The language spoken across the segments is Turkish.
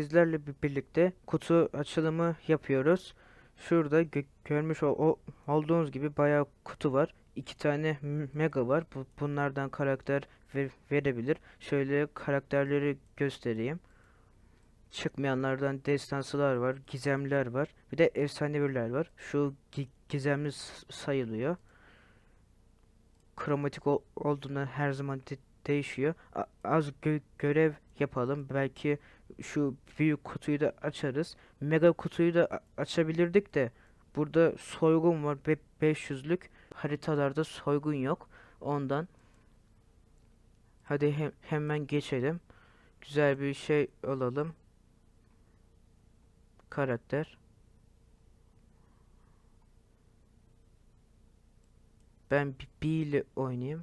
sizlerle bir- birlikte kutu açılımı yapıyoruz. Şurada gö- görmüş ol- o- olduğunuz gibi bayağı kutu var. İki tane mega var. Bu, bunlardan karakter ver- verebilir. Şöyle karakterleri göstereyim. Çıkmayanlardan destansılar var, gizemliler var. Bir de efsaneviler var. Şu gi- gizemli sayılıyor. Kromatik ol- olduğunda her zaman de- değişiyor. A- az gö- görev yapalım. Belki şu büyük kutuyu da açarız. Mega kutuyu da açabilirdik de burada soygun var ve 500'lük haritalarda soygun yok. Ondan hadi hem, hemen geçelim. Güzel bir şey alalım. Karakter. Ben B ile oynayayım.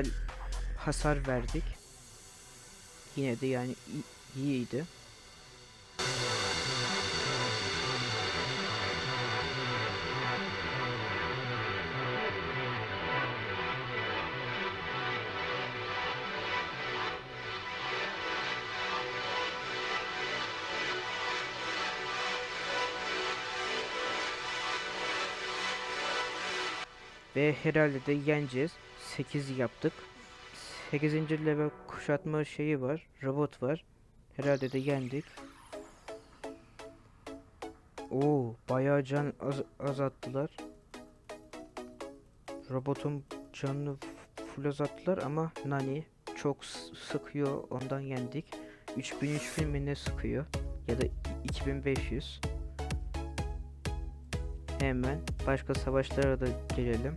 Güzel hasar verdik. Yine de yani iyiydi. Ve herhalde de yeneceğiz. 8 yaptık. 8. level kuşatma şeyi var. Robot var. Herhalde de yendik. Oo, bayağı can az azalttılar. Robotun canını full azalttılar ama Nani çok sıkıyor ondan yendik. 3003 filmine sıkıyor ya da i- 2500. Hemen başka savaşlara da gelelim.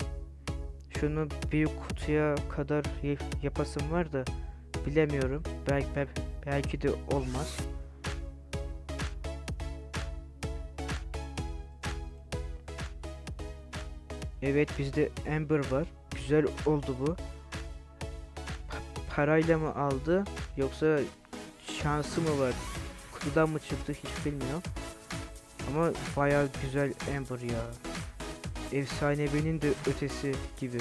Şunu büyük kutuya kadar yapasım var da bilemiyorum. Belki bel- belki de olmaz. Evet bizde Ember var. Güzel oldu bu. Pa- parayla mı aldı yoksa şansı mı var? Kutudan mı çıktı hiç bilmiyorum. Ama bayağı güzel Ember ya. Efsanevi'nin de ötesi gibi.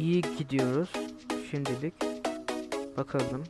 İyi gidiyoruz şimdilik. Bakalım.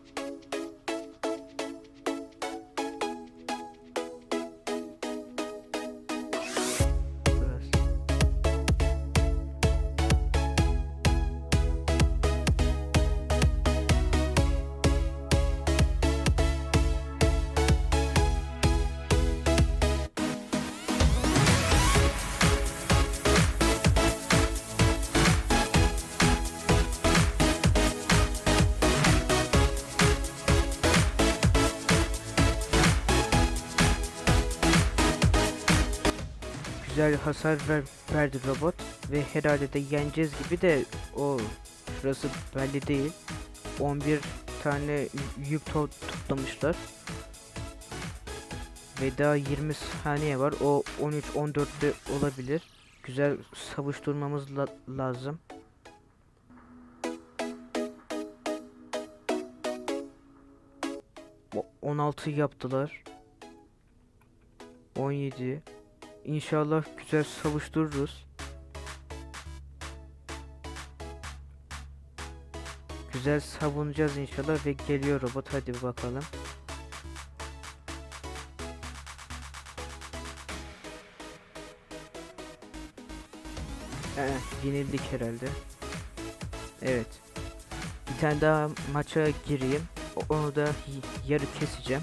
Güzel hasar ver, verdi robot ve herhalde de yeneceğiz gibi de o şurası belli değil. 11 tane yük to- toplamışlar. Ve daha 20 saniye var. O 13-14'te olabilir. Güzel savuşturmamız la- lazım. O- 16 yaptılar. 17. İnşallah güzel savuştururuz. Güzel savunacağız inşallah ve geliyor robot. Hadi bakalım. Eh, yenildik herhalde. Evet. Bir tane daha maça gireyim. Onu da yarı keseceğim.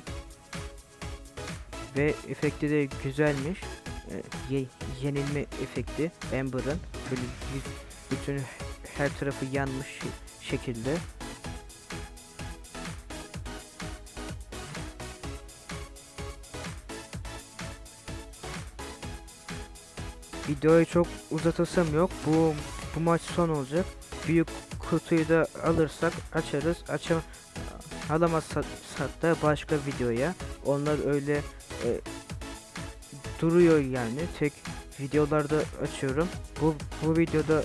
Ve efekti de güzelmiş. Ee, ye- yenilme efekti Amber'ın. Böyle y- bütün her tarafı yanmış şe- şekilde. Videoyu çok uzatasım yok. Bu bu maç son olacak. Büyük kutuyu da alırsak açarız. Açam alamazsak da başka videoya. Onlar öyle e, duruyor yani. Tek videolarda açıyorum. Bu bu videoda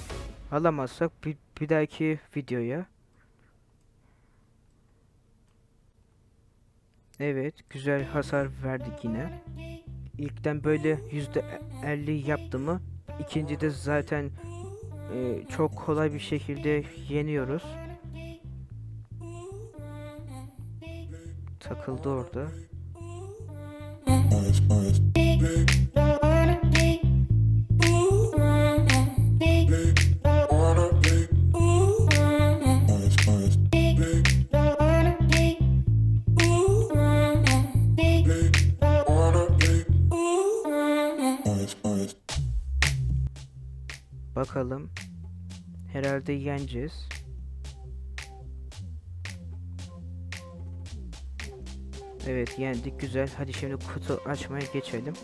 alamazsak bir, bir dahaki videoya. Evet, güzel hasar verdik yine. İlkten böyle yüzde elli yaptı mı? İkinci de zaten e, çok kolay bir şekilde yeniyoruz. Takıldı orada. Bakalım. Herhalde yeneceğiz. Evet yendik güzel. Hadi şimdi kutu açmaya geçelim.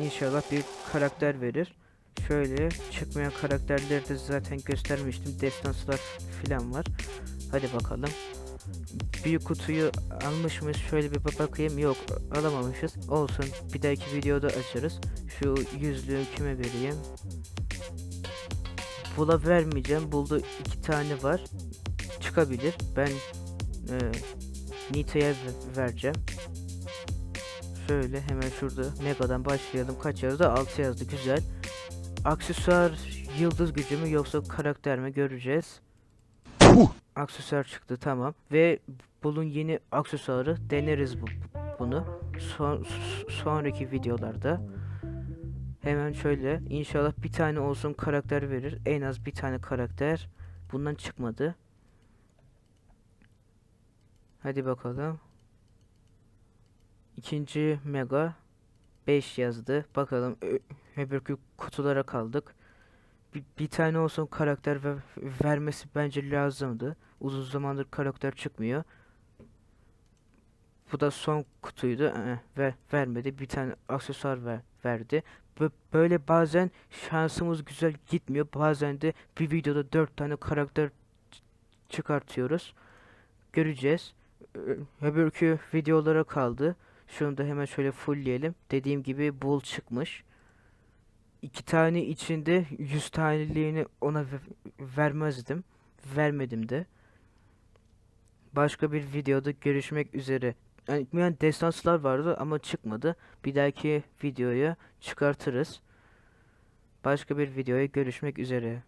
İnşallah bir karakter verir. Şöyle çıkmayan karakterleri de zaten göstermiştim. Destanslar filan var. Hadi bakalım. Büyük kutuyu almış mıyız? Şöyle bir bak- bakayım. Yok alamamışız. Olsun. Bir dahaki videoda açarız. Şu yüzlüğü kime vereyim? Bula vermeyeceğim. Buldu iki tane var. Çıkabilir. Ben e, Nita'ya ve- vereceğim. Şöyle hemen şurada Mega'dan başlayalım. Kaç yazdı? 6 yazdı. Güzel. Aksesuar yıldız gücü mü yoksa karakter mi göreceğiz. Aksesuar çıktı tamam. Ve bulun yeni aksesuarı deneriz bu, bunu. Son, sonraki videolarda. Hemen şöyle inşallah bir tane olsun karakter verir. En az bir tane karakter. Bundan çıkmadı. Hadi bakalım. İkinci mega 5 yazdı. Bakalım öbürkü kutulara kaldık. Bir, bir tane olsun karakter ve vermesi bence lazımdı. Uzun zamandır karakter çıkmıyor. Bu da son kutuydu. Ee, ver, vermedi. Bir tane aksesuar ver, verdi. Bö- Böyle bazen şansımız güzel gitmiyor. Bazen de bir videoda 4 tane karakter çıkartıyoruz. Göreceğiz. Öbürkü videolara kaldı. Şunu da hemen şöyle fullleyelim. Dediğim gibi bul çıkmış. İki tane içinde 100 taneliğini ona ve- vermezdim. Vermedim de. Başka bir videoda görüşmek üzere. Yani, yani destanslar vardı ama çıkmadı. Bir dahaki videoya çıkartırız. Başka bir videoya görüşmek üzere.